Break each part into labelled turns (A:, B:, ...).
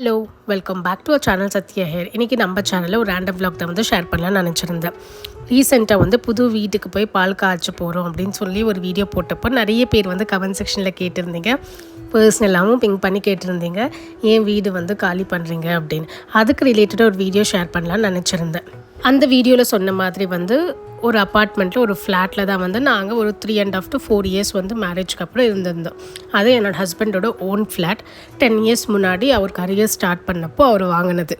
A: Hello welcome back to our channel Sathya hair இன்றைக்கி நம்ம சேனலில் ஒரு ரேண்டம் vlog தான் வந்து ஷேர் பண்ணலாம்னு நினச்சிருந்தேன். ரீசெண்டாக வந்து புது வீட்டுக்கு போய் பால் காய்ச்ச போகிறோம் அப்படின்னு சொல்லி ஒரு வீடியோ போட்டப்போ நிறைய பேர் வந்து கமெண்ட் செக்ஷனில் கேட்டிருந்தீங்க. பர்சனலாகவும் பிங்க் பண்ணி கேட்டிருந்தீங்க. ஏன் வீடு வந்து காலி பண்ணுறீங்க அப்படின்னு. அதுக்கு ரிலேட்டடாக ஒரு வீடியோ ஷேர் பண்ணலாம்னு நினச்சிருந்தேன். அந்த வீடியோவில் சொன்ன மாதிரி வந்து ஒரு அப்பார்ட்மெண்ட்டில் ஒரு ஃப்ளாட்டில் தான் வந்து நாங்கள் ஒரு three and half to four years வந்து மேரேஜ்க்கு அப்புறம் இருந்திருந்தோம். அது என்னோடய ஹஸ்பண்டோட ஓன் ஃப்ளாட் டென் இயர்ஸ் முன்னாடி அவர் கரியர் ஸ்டார்ட் பண்ணப்போ அவர் வாங்கினது.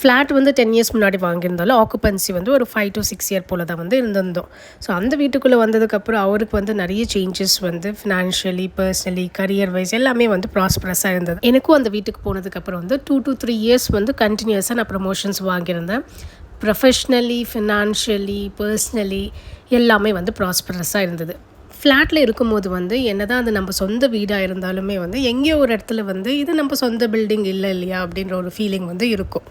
A: ஃப்ளாட் வந்து டென் இயர்ஸ் முன்னாடி வாங்கியிருந்தாலும் ஆக்குபென்சி வந்து ஒரு ஃபைவ் டு சிக்ஸ் இயர் போல் தான் வந்து இருந்திருந்தோம். ஸோ அந்த வீட்டுக்குள்ளே வந்ததுக்கப்புறம் அவருக்கு வந்து நிறைய சேஞ்சஸ் வந்து ஃபினான்ஷியலி பர்சனலி கரியர் வைஸ் எல்லாமே வந்து ப்ராஸ்பரஸாக இருந்தது. எனக்கும் அந்த வீட்டுக்கு போனதுக்கப்புறம் வந்து டூ டு த்ரீ இயர்ஸ் வந்து கண்டினியூஸாக நான் ப்ரமோஷன்ஸ் வாங்கியிருந்தேன். ப்ரொஃபஷ்னலி ஃபினான்ஷியலி பர்ஸ்னலி எல்லாமே வந்து ப்ராஸ்பரஸாக இருந்தது. ஃப்ளாட்டில் இருக்கும்போது வந்து என்ன தான் அது நம்ம சொந்த வீடாக இருந்தாலுமே வந்து எங்கேயோ ஒரு இடத்துல வந்து இது நம்ம சொந்த பில்டிங் இல்லை இல்லையா அப்படின்ற ஒரு ஃபீலிங் வந்து இருக்கும்.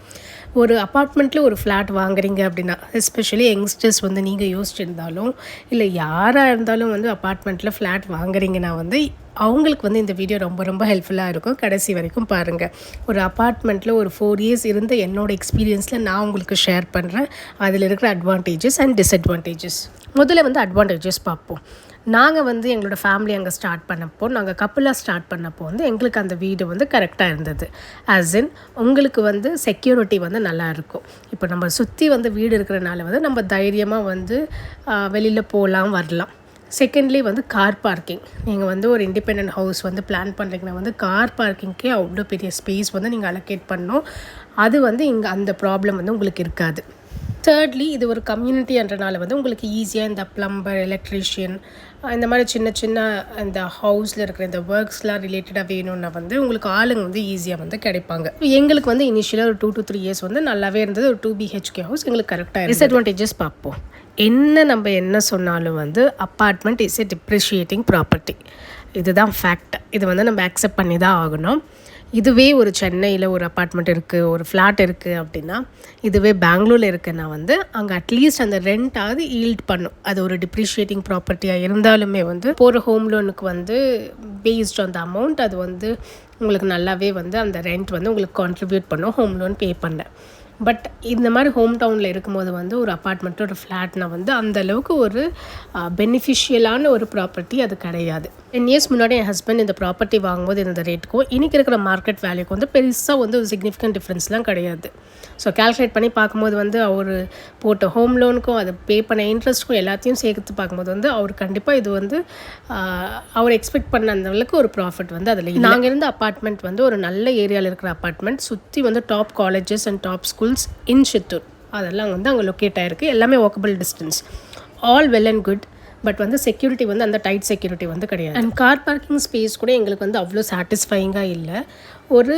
A: ஒரு அப்பார்ட்மெண்ட்டில் ஒரு ஃப்ளாட் வாங்குறீங்க அப்படின்னா எஸ்பெஷலி யங்ஸ்டர்ஸ் வந்து நீங்கள் யோசிச்சிருந்தாலும் இல்லை யாராக இருந்தாலும் வந்து அப்பார்ட்மெண்ட்டில் ஃப்ளாட் வாங்குறீங்கன்னா வந்து அவங்களுக்கு வந்து இந்த வீடியோ ரொம்ப ரொம்ப ஹெல்ப்ஃபுல்லாக இருக்கும். கடைசி வரைக்கும் பாருங்கள் ஒரு அப்பார்ட்மெண்ட்டில் ஒரு ஃபோர் இயர்ஸ் இருந்த என்னோட எக்ஸ்பீரியன்ஸில் நான் உங்களுக்கு ஷேர் பண்ணுறேன் அதில் இருக்கிற அட்வான்டேஜஸ் அண்ட் டிஸ்அட்வான்டேஜஸ் முதல்ல வந்து அட்வான்டேஜஸ் பார்ப்போம். நாங்கள் வந்து எங்களோட ஃபேமிலி அங்கே ஸ்டார்ட் பண்ணப்போ நாங்கள் கப்புலாக ஸ்டார்ட் பண்ணப்போ வந்து எங்களுக்கு அந்த வீடு வந்து கரெக்டாக இருந்தது. ஆஸ் இன் உங்களுக்கு வந்து செக்யூரிட்டி வந்து நல்லா இருக்கும். இப்போ நம்ம சுற்றி வந்து வீடு இருக்கிறனால வந்து நம்ம தைரியமாக வந்து வெளியில் போகலாம் வரலாம். செகண்ட்லி வந்து கார் பார்க்கிங் நீங்கள் வந்து ஒரு இண்டிபெண்ட் ஹவுஸ் வந்து பிளான் பண்ணுறீங்கன்னா வந்து கார் பார்க்கிங்க்கே அவ்வளோ பெரிய ஸ்பேஸ் வந்து நீங்கள் அலோகேட் பண்ணணும். அது வந்து இங்கே அந்த ப்ராப்ளம் வந்து உங்களுக்கு இருக்காது. தேர்ட்லி இது ஒரு கம்யூனிட்டின்றனால வந்து உங்களுக்கு ஈஸியாக இந்த ப்ளம்பர் எலக்ட்ரீஷியன் இந்த மாதிரி சின்ன சின்ன இந்த ஹவுஸில் இருக்கிற இந்த ஒர்க்ஸ்லாம் ரிலேட்டடாக வேணும்னா வந்து உங்களுக்கு ஆளுங்க வந்து ஈஸியாக வந்து கிடைப்பாங்க. எங்களுக்கு வந்து இனிஷியலாக ஒரு டூ டு த்ரீ இயர்ஸ் வந்து நல்லாவே இருந்தது. ஒரு டூ பிஹெச்கே ஹவுஸ் எங்களுக்கு கரெக்டாக டிஸ்அட்வான்டேஜஸ் பார்ப்போம். என்ன நம்ம என்ன சொன்னாலும் வந்து apartment is a depreciating property இதுதான் ஃபேக்ட் இது வந்து நம்ம அக்செப்ட் பண்ணி தான் ஆகணும். இதுவே ஒரு சென்னையில் ஒரு அப்பார்ட்மெண்ட் இருக்குது ஒரு ஃப்ளாட் இருக்குது அப்படின்னா இதுவே பெங்களூரில் இருக்குன்னா வந்து அங்கே அட்லீஸ்ட் அந்த ரெண்டாவது ஈல்ட் பண்ணும். அது ஒரு டிப்ரிஷியேட்டிங் ப்ராப்பர்ட்டியாக இருந்தாலுமே வந்து போகிற ஹோம் லோனுக்கு வந்து பேஸ்ட் ஆன் த அமௌண்ட் அது வந்து உங்களுக்கு நல்லாவே வந்து அந்த ரெண்ட் வந்து உங்களுக்கு கான்ட்ரிபியூட் பண்ணும் ஹோம் லோன் பே பண்ண. பட் இந்த மாதிரி ஹோம் டவுனில் இருக்கும்போது வந்து ஒரு அப்பார்ட்மெண்ட் ஒரு ஃப்ளாட்னா வந்து அந்த அளவுக்கு ஒரு பெனிஃபிஷியலான ஒரு ப்ராப்பர்ட்டி அது கிடையாது. டென் இயர்ஸ் முன்னாடி என் ஹஸ்பண்ட் இந்த ப்ராப்பர்ட்டி வாங்கும்போது இந்த ரேட்டுக்கும் இன்றைக்கி இருக்கிற மார்க்கெட் வேல்யூக்கு வந்து பெருசாக வந்து ஒரு சிக்னிஃபிகண்ட் டிஃப்ரென்ஸ்லாம் கிடையாது. ஸோ கேல்குலேட் பண்ணி பார்க்கும்போது வந்து அவர் போட்ட ஹோம் லோனுக்கும் அதை பே பண்ண இன்ட்ரெஸ்ட்டுக்கும் எல்லாத்தையும் சேர்த்து பார்க்கும்போது வந்து அவர் கண்டிப்பாக இது வந்து அவர் எக்ஸ்பெக்ட் பண்ண அந்த அளவுக்கு ஒரு ப்ராஃபிட் வந்து அதில் நாங்கள் இருந்த அப்பார்ட்மெண்ட் வந்து ஒரு நல்ல ஏரியாவில் இருக்கிற அப்பார்ட்மெண்ட் சுற்றி வந்து top colleges and top schools in Chittoor அதெல்லாம் வந்து அங்கே லொக்கேட் ஆகிருக்கு எல்லாமே walkable distance all well and good but வந்து செக்யூரிட்டி வந்து அந்த டைட் செக்யூரிட்டி வந்து கிடையாது. அண்ட் கார் பார்க்கிங் ஸ்பேஸ் கூட எங்களுக்கு வந்து அவ்வளோ சாட்டிஸ்ஃபைங்காக இல்லை. ஒரு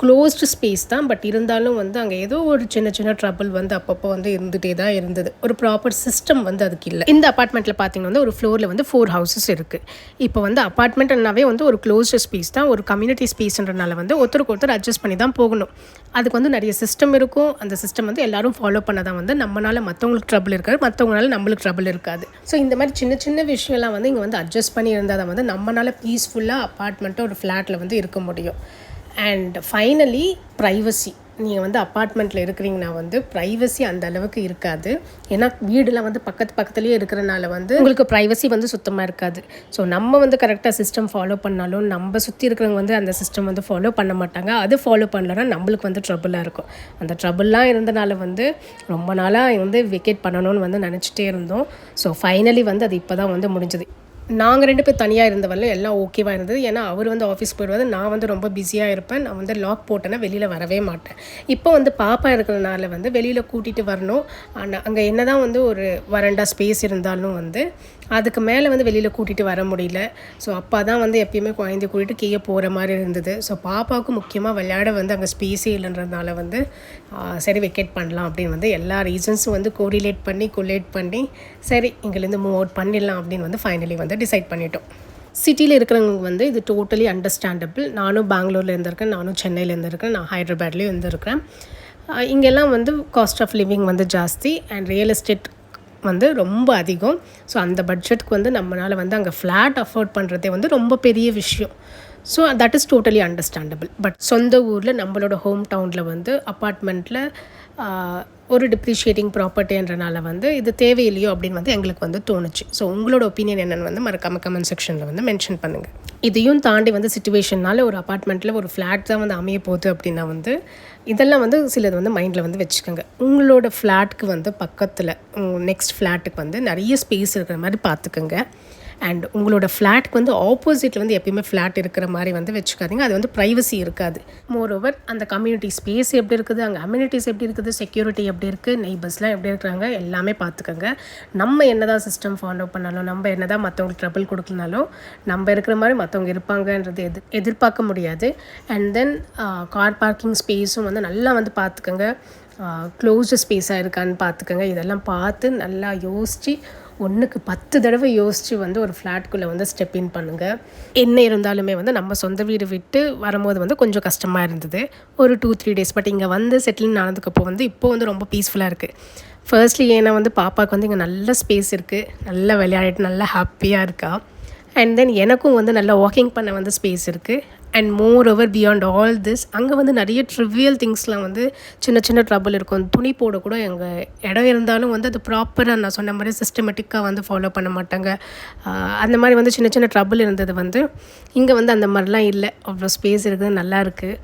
A: க்ளோஸ்டு ஸ்பேஸ் தான். பட் இருந்தாலும் வந்து அங்கே ஏதோ ஒரு சின்ன சின்ன ட்ரபிள் வந்து அப்பப்போ வந்து இருந்துகிட்டே தான் இருந்தது. ஒரு ப்ராப்பர் சிஸ்டம் வந்து அதுக்கு இல்லை. இந்த அப்பார்ட்மெண்ட்டில் பார்த்தீங்கன்னா வந்து ஒரு ஃப்ளோரில் வந்து ஃபோர் ஹவுசஸ் இருக்குது இப்போ வந்து அப்பார்ட்மெண்ட்னாவே வந்து ஒரு க்ளோஸ்டு ஸ்பேஸ் தான். ஒரு கம்யூனிட்டி ஸ்பேஸ்ன்றனால வந்து ஒருத்தருக்கு ஒருத்தர் அட்ஜஸ்ட் பண்ணி தான் போகணும். அதுக்கு வந்து நிறைய சிஸ்டம் இருக்கும். அந்த சிஸ்டம் வந்து எல்லாரும் ஃபாலோ பண்ண தான் வந்து நம்மளால் மற்றவங்களுக்கு ட்ரபிள் இருக்காது. மற்றவங்களால நம்மளுக்கு ட்ரபிள் இருக்காது. ஸோ இந்த மாதிரி சின்ன சின்ன விஷயம்லாம் வந்து இங்கே வந்து அட்ஜஸ்ட் பண்ணி இருந்தால் தான் வந்து நம்மளால் பீஸ்ஃபுல்லாக அப்பார்ட்மெண்ட்டோ ஒரு ஃப்ளாட்டில் வந்து இருக்க முடியும். அண்ட் ஃபைனலி ப்ரைவசி நீங்கள் வந்து அப்பார்ட்மெண்ட்டில் இருக்கிறீங்கன்னா வந்து ப்ரைவசி அந்த அளவுக்கு இருக்காது. ஏன்னா வீடெலாம் வந்து பக்கத்து பக்கத்துலேயே இருக்கிறனால வந்து உங்களுக்கு ப்ரைவசி வந்து சுத்தமாக இருக்காது. ஸோ நம்ம வந்து கரெக்டாக சிஸ்டம் ஃபாலோ பண்ணாலும் நம்ம சுற்றி இருக்கிறவங்க வந்து அந்த சிஸ்டம் வந்து ஃபாலோ பண்ண மாட்டாங்க. அது ஃபாலோ பண்ணலன்னா நம்மளுக்கு வந்து ட்ரபுளாக இருக்கும். அந்த ட்ரபுள்லாம் இருந்தனால வந்து ரொம்ப நாளாக வந்து வெக்கேட் பண்ணணும்னு வந்து நினச்சிட்டே இருந்தோம். ஸோ ஃபைனலி வந்து அது இப்போ தான் வந்து முடிஞ்சது. நாங்கள் ரெண்டு பேர் தனியாக இருந்தவரில் எல்லாம் ஓகேவாக இருந்தது. ஏன்னா அவர் வந்து ஆஃபீஸ் போயிடுவார். நான் வந்து ரொம்ப பிஸியாக இருப்பேன். நான் வந்து லாக் போட்டேன்னா வெளியில் வரவே மாட்டேன். இப்போ வந்து பாப்பா இருக்கிறனால வந்து வெளியில் கூட்டிகிட்டு வரணும். ஆனால் அங்கே என்ன தான் வந்து ஒரு வரண்டா ஸ்பேஸ் இருந்தாலும் வந்து அதுக்கு மேலே வந்து வெளியில் கூட்டிகிட்டு வர முடியல. ஸோ அப்பா தான் வந்து எப்பயுமே குழந்தைய கூட்டிகிட்டு கீழே போகிற மாதிரி இருந்தது. ஸோ பாப்பாவுக்கு முக்கியமாக விளையாட வந்து அங்கே ஸ்பேஸே இல்லைன்றதுனால வந்து சரி வெக்கேட் பண்ணலாம் அப்படின்னு வந்து எல்லா ரீசன்ஸும் வந்து கோரிலேட் பண்ணி கொலேட் பண்ணி சரி இங்கேருந்து மூவ் அவுட் பண்ணிடலாம் அப்படின்னு வந்து ஃபைனலி வந்து டிசைட் பண்ணிட்டோம். சிட்டியில் இருக்கிறவங்களுக்கு வந்து இது டோட்டலி அண்டர்ஸ்டாண்டபிள் நானும் பெங்களூரில் இருந்திருக்கேன் நானும் சென்னையில் இருந்திருக்கேன் நான் ஹைதராபாத்லேயும் இருந்திருக்கிறேன். இங்கெல்லாம் வந்து காஸ்ட் ஆஃப் லிவிங் வந்து ஜாஸ்தி அண்ட் ரியல் எஸ்டேட் வந்து ரொம்ப அதிகம். ஸோ அந்த பட்ஜெட்டுக்கு வந்து நம்மளால் வந்து அங்கே ஃப்ளாட் அஃபோர்ட் பண்ணுறதே வந்து ரொம்ப பெரிய விஷயம். So that is totally understandable but சொந்த ஊரில் நம்மளோட ஹோம் டவுனில் வந்து அப்பார்ட்மெண்ட்டில் ஒரு டிப்ரிஷியேட்டிங் ப்ராப்பர்ட்டின்றனால வந்து இது தேவையில்லையோ அப்படின்னு வந்து எங்களுக்கு வந்து தோணுச்சு. ஸோ உங்களோட ஒப்பீனியன் என்னென்னு வந்து மறக்காம கமெண்ட் செக்ஷனில் வந்து மென்ஷன் பண்ணுங்கள் இதையும் தாண்டி வந்து சுச்சுவேஷனால ஒரு அப்பார்ட்மெண்ட்டில் ஒரு ஃப்ளாட் தான் வந்து அமைய போகுது அப்படின்னா வந்து இதெல்லாம் வந்து சிலது வந்து மைண்டில் வந்து வச்சுக்கோங்க. உங்களோட ஃப்ளாட்க்கு வந்து பக்கத்தில் நெக்ஸ்ட் ஃப்ளாட்டுக்கு வந்து நிறைய ஸ்பேஸ் இருக்கிற மாதிரி பார்த்துக்கோங்க. அண்ட் உங்களோட ஃப்ளாட்க்கு வந்து ஆப்போசிட்டில் வந்து எப்பயுமே ஃப்ளாட் இருக்கிற மாதிரி வந்து வச்சுக்காதீங்க. அது வந்து ப்ரைவசி இருக்காது. மோர் ஓவர் அந்த கம்யூனிட்டி ஸ்பேஸ் எப்படி இருக்குது அங்கே அம்யூனிட்டிஸ் எப்படி இருக்குது செக்யூரிட்டி எப்படி இருக்குது நெய்பர்ஸ்லாம் எப்படி இருக்கிறாங்க எல்லாமே பார்த்துக்கோங்க. நம்ம என்ன தான் சிஸ்டம் ஃபாலோ பண்ணாலும் நம்ம என்ன தான் மற்றவங்களுக்கு ட்ரபிள் கொடுக்கலனாலும் நம்ம இருக்கிற மாதிரி மற்றவங்க இருப்பாங்கன்றது எதிர் எதிர்பார்க்க முடியாது. அண்ட் தென் கார் பார்க்கிங் ஸ்பேஸும் வந்து நல்லா வந்து பார்த்துக்கோங்க. க்ளோஸ்டு ஸ்பேஸாக இருக்கான்னு பார்த்துக்கோங்க. இதெல்லாம் பார்த்து நல்லா யோசித்து ஒன்றுக்கு பத்து தடவை யோசித்து வந்து ஒரு ஃப்ளாட்குள்ளே வந்து ஸ்டெப் இன் பண்ணுங்கள் என்ன இருந்தாலுமே வந்து நம்ம சொந்த வீடு விட்டு வரும்போது வந்து கொஞ்சம் கஷ்டமாக இருந்தது. ஒரு டூ த்ரீ டேஸ் பட் இங்கே வந்து செட்டில் ஆனதுக்கப்போ வந்து இப்போ வந்து ரொம்ப பீஸ்ஃபுல்லாக இருக்குது ஃபர்ஸ்ட்லி ஏன்னா வந்து பாப்பாவுக்கு வந்து இங்கே நல்ல ஸ்பேஸ் இருக்குது நல்லா விளையாடிட்டு நல்லா ஹாப்பியாக இருக்கா. அண்ட் தென் எனக்கும் வந்து நல்லா வாக்கிங் பண்ண வந்து ஸ்பேஸ் இருக்குது and moreover beyond all this அங்கே வந்து நிறைய ட்ரிவியல் திங்ஸ்லாம் வந்து சின்ன சின்ன ட்ரபிள் இருக்கும். துணி போட கூட எங்கள் இடம் இருந்தாலும் வந்து அது ப்ராப்பராக நான் சொன்ன மாதிரி சிஸ்டமேட்டிக்காக வந்து ஃபாலோ பண்ண மாட்டாங்க. அந்த மாதிரி வந்து சின்ன சின்ன ட்ரபிள் இருந்தது வந்து இங்கே வந்து அந்த மாதிரிலாம் இல்லை. அவ்வளோ ஸ்பேஸ் இருக்குது நல்லா இருக்குது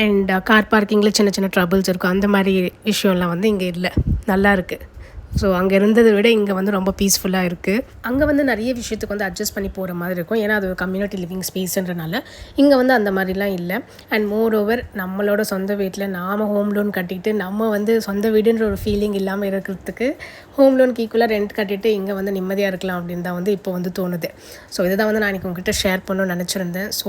A: அண்ட் கார் பார்க்கிங்கில் சின்ன சின்ன ட்ரபிள்ஸ் இருக்கும். அந்த மாதிரி விஷயம்லாம் வந்து இங்கே இல்லை. நல்லா இருக்குது ஸோ அங்கே இருந்ததை விட இங்கே வந்து ரொம்ப பீஸ்ஃபுல்லாக இருக்குது அங்கே வந்து நிறைய விஷயத்துக்கு வந்து அட்ஜஸ்ட் பண்ணி போகிற மாதிரி இருக்கும். ஏன்னா அது ஒரு கம்யூனிட்டி லிவிங் ஸ்பேஸ்ன்றனால இங்கே வந்து அந்த மாதிரிலாம் இல்லை. அண்ட் மோர் ஓவர் நம்மளோட சொந்த வீட்டில் நாம் ஹோம் லோன் கட்டிட்டு நம்ம வந்து சொந்த வீடுன்ற ஒரு ஃபீலிங் இல்லாமல் இருக்கிறதுக்கு ஹோம் லோனுக்கு ஈக்குவலாக ரெண்ட் கட்டிட்டு இங்கே வந்து நிம்மதியாக இருக்கலாம் அப்படின்னு தான் வந்து இப்போ வந்து தோணுது. ஸோ இதை தான் வந்து நான் இன்றைக்கி உங்ககிட்ட ஷேர் பண்ணணும்னு நினச்சிருந்தேன். ஸோ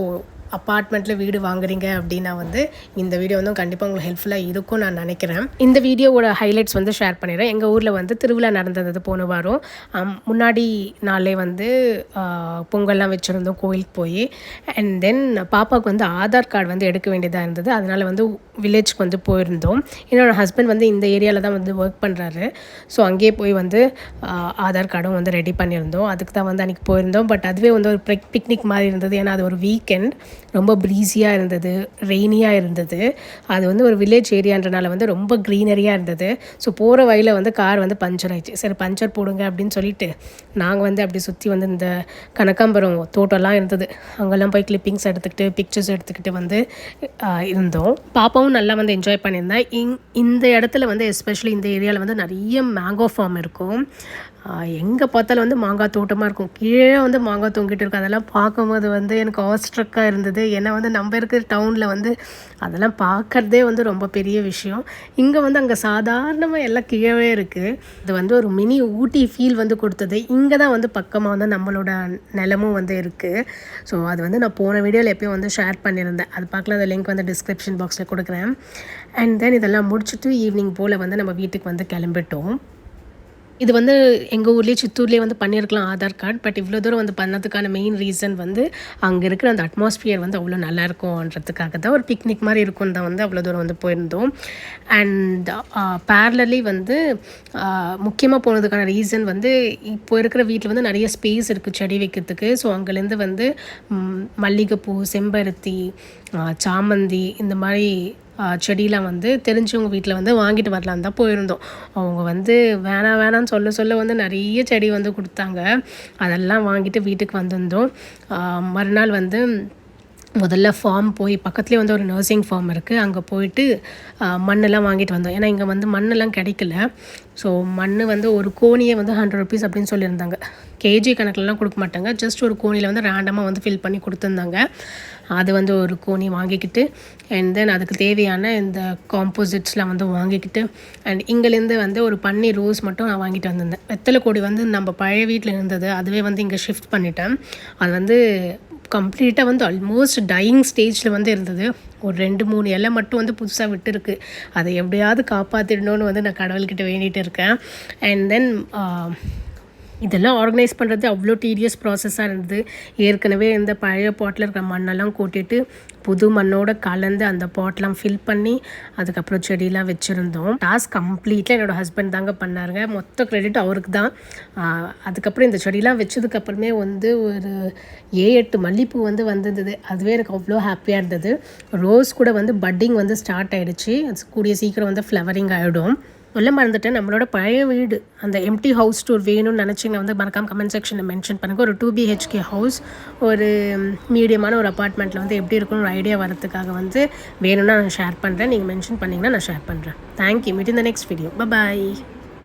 A: அப்பார்ட்மெண்ட்டில் வீடு வாங்குறீங்க அப்படின்னா வந்து இந்த வீடியோ வந்து கண்டிப்பாக உங்களுக்கு ஹெல்ப்ஃபுல்லாக இருக்கும் நான் நினைக்கிறேன். இந்த வீடியோவோட ஹைலைட்ஸ் வந்து ஷேர் பண்ணிடுறேன். எங்கள் ஊரில் வந்து திருவிழா நடந்தது போன வாரம். முன்னாடி நாளே வந்து பொங்கல்லாம் வச்சுருந்தோம் கோயிலுக்கு போய். அண்ட் தென் பாப்பாவுக்கு வந்து ஆதார் கார்டு வந்து எடுக்க வேண்டியதாக இருந்தது. அதனால் வந்து வில்லேஜ்க்கு வந்து போயிருந்தோம். என்னோடய ஹஸ்பண்ட் வந்து இந்த ஏரியாவில் தான் வந்து ஒர்க் பண்ணுறாரு ஸோ அங்கேயே போய் வந்து ஆதார் கார்டும் வந்து ரெடி பண்ணியிருந்தோம். அதுக்கு தான் வந்து அன்றைக்கி போயிருந்தோம். பட் அதுவே வந்து ஒரு பிக்னிக் மாதிரி இருந்தது. ஏன்னா அது ஒரு வீக்கெண்ட் ரொம்ப ப்ரீஸியாக இருந்தது ரெய்னியாக இருந்தது. அது வந்து ஒரு வில்லேஜ் ஏரியான்றனால வந்து ரொம்ப க்ரீனரியாக இருந்தது. ஸோ போகிற வழியில் வந்து கார் வந்து பஞ்சர் ஆயிடுச்சு. சரி பஞ்சர் போடுங்க அப்படின்னு சொல்லிட்டு நாங்கள் வந்து அப்படி சுற்றி வந்து இந்த கனகாம்பரம் தோட்டம்லாம் இருந்தது. அங்கெல்லாம் போய் கிளிப்பிங்ஸ் எடுத்துக்கிட்டு பிக்சர்ஸ் எடுத்துக்கிட்டு வந்து இருந்தோம். பாப்பாவும் நல்லா வந்து என்ஜாய் பண்ணியிருந்தா. இங் இந்த இடத்துல வந்து எஸ்பெஷலி இந்த ஏரியாவில் வந்து நிறைய மேங்கோ ஃபார்ம் இருக்கும். எங்கே பார்த்தாலும் வந்து மாங்காய் தோட்டமாக இருக்கும். கீழே வந்து மாங்காய் தொங்கிட்டு இருக்கும் அதெல்லாம் பார்க்கும்போது வந்து எனக்கு ஆஸ்ட்ரக்காக இருந்தது. ஏன்னா வந்து நம்ம இருக்கிற டவுனில் வந்து அதெல்லாம் பார்க்கறதே வந்து ரொம்ப பெரிய விஷயம். இங்கே வந்து அங்கே சாதாரணமாக எல்லாம் கீழே இருக்குது இது வந்து ஒரு மினி ஊட்டி ஃபீல் வந்து கொடுத்தது. இங்கே தான் வந்து பக்கமாக வந்து நம்மளோட நிலமும் வந்து இருக்குது ஸோ அது வந்து நான் போன வீடியோவில் எப்பயும் வந்து ஷேர் பண்ணியிருந்தேன். அது பார்க்கல அந்த லிங்க் வந்து டிஸ்கிரிப்ஷன் பாக்ஸில் கொடுக்குறேன். அண்ட் தென் இதெல்லாம் முடிச்சுட்டு ஈவினிங் போல் வந்து நம்ம வீட்டுக்கு வந்து கிளம்பிட்டோம். இது வந்து எங்கள் ஊர்லேயே சித்தூர்லேயே வந்து பண்ணியிருக்கலாம் ஆதார் கார்டு. பட் இவ்வளோ தூரம் வந்து பண்ணதுக்கான மெயின் ரீசன் வந்து அங்கே இருக்கிற அந்த அட்மாஸ்பியர் வந்து அவ்வளோ நல்லா இருக்கும்ன்றதுக்காக தான் ஒரு பிக்னிக் மாதிரி இருக்கும் தான் வந்து அவ்வளோ தூரம் வந்து போயிருந்தோம். அண்ட் பேரலி வந்து முக்கியமாக போனதுக்கான ரீசன் வந்து இப்போ இருக்கிற வீட்டில் வந்து நிறைய ஸ்பேஸ் இருக்குது செடி வைக்கிறதுக்கு. ஸோ அங்கேருந்து வந்து மல்லிகைப்பூ செம்பருத்தி சாமந்தி இந்த மாதிரி செடியெலாம் வந்து தெரிஞ்சவங்க வீட்டில் வந்து வாங்கிட்டு வரலான்னு தான் போயிருந்தோம். அவங்க வந்து வேணாம் வேணாம்னு சொல்ல சொல்ல வந்து நிறைய செடி வந்து கொடுத்தாங்க. அதெல்லாம் வாங்கிட்டு வீட்டுக்கு வந்திருந்தோம். மறுநாள் வந்து முதல்ல ஃபார்ம் போய் பக்கத்துலேயே வந்து ஒரு நர்சிங் ஃபார்ம் இருக்குது அங்கே போயிட்டு மண்ணெல்லாம் வாங்கிட்டு வந்தோம். ஏன்னா இங்கே வந்து மண்ணெல்லாம் கிடைக்கல. ஸோ மண் வந்து ஒரு கோணியே வந்து ஹண்ட்ரட் ருபீஸ் அப்படின்னு சொல்லியிருந்தாங்க. கேஜி கணக்கிலலாம் கொடுக்க மாட்டாங்க. ஜஸ்ட் ஒரு கோணியில் வந்து ரேண்டமாக வந்து ஃபில் பண்ணி கொடுத்துருந்தாங்க. அது வந்து ஒரு கோணி வாங்கிக்கிட்டு அண்ட் தென் அதுக்கு தேவையான இந்த காம்போசிட்ஸ்லாம் வந்து வாங்கிக்கிட்டு அண்ட் இங்கேருந்து வந்து ஒரு பன்னீர் ரோஸ் மட்டும் நான் வாங்கிட்டு வந்திருந்தேன். வெத்தலை கொடி வந்து நம்ம பழைய வீட்டில் இருந்தது. அதுவே வந்து இங்கே ஷிஃப்ட் பண்ணிட்டேன். அது வந்து கம்ப்ளீட்டாக வந்து ஆல்மோஸ்ட் டையிங் ஸ்டேஜில் வந்து இருந்தது. ஒரு ரெண்டு மூணு இலை மட்டும் வந்து புதுசாக விட்டுருக்கு. அதை எப்படியாவது காப்பாற்றிடணும்னு வந்து நான் கடவுள்கிட்ட வேண்டிகிட்டு இருக்கேன். அண்ட் தென் இதெல்லாம் ஆர்கனைஸ் பண்ணுறது அவ்வளோ டீடியஸ் ப்ராசஸாக இருந்தது. ஏற்கனவே இந்த பழைய பாட்டில் இருக்கிற மண்ணெல்லாம் கூட்டிட்டு புது மண்ணோட கலந்து அந்த பாட்லாம் ஃபில் பண்ணி அதுக்கப்புறம் செடியெலாம் வச்சுருந்தோம். டாஸ்க் கம்ப்ளீட்டாக என்னோடய ஹஸ்பண்ட் தாங்க பண்ணாருங்க. மொத்த க்ரெடிட் அவருக்கு தான். அதுக்கப்புறம் இந்த செடியெலாம் வச்சதுக்கப்புறமே வந்து ஒரு ஏ எட்டு மல்லிப்பூ வந்து வந்திருந்தது. அதுவே எனக்கு அவ்வளோ ஹாப்பியாக இருந்தது. ரோஸ் கூட வந்து பட்டிங் வந்து ஸ்டார்ட் ஆகிடுச்சு கூடிய சீக்கிரம் வந்து ஃப்ளவரிங் ஆகிடும் சொல்ல மறந்துட்டேன். நம்மளோட பழைய வீடு அந்த எம்டி ஹவுஸ் டூர் வேணும்னு நினச்சிங்கன்னா வந்து மறக்காம கமெண்ட் செக்ஷனில் மென்ஷன் பண்ணுங்கள் ஒரு டூ பிஹெச்கே ஹவுஸ் ஒரு மீடியமான ஒரு அப்பார்ட்மெண்ட்டில் வந்து எப்படி இருக்கும்னு ஒரு ஐடியா வரதுக்காக வந்து வேணும்னா நான் ஷேர் பண்ணுறேன் நீங்கள் மென்ஷன் பண்ணிங்கன்னா நான் ஷேர் பண்ணுறேன் தேங்க்யூ மீட் இந்த நெக்ஸ்ட் வீடியோ பாய்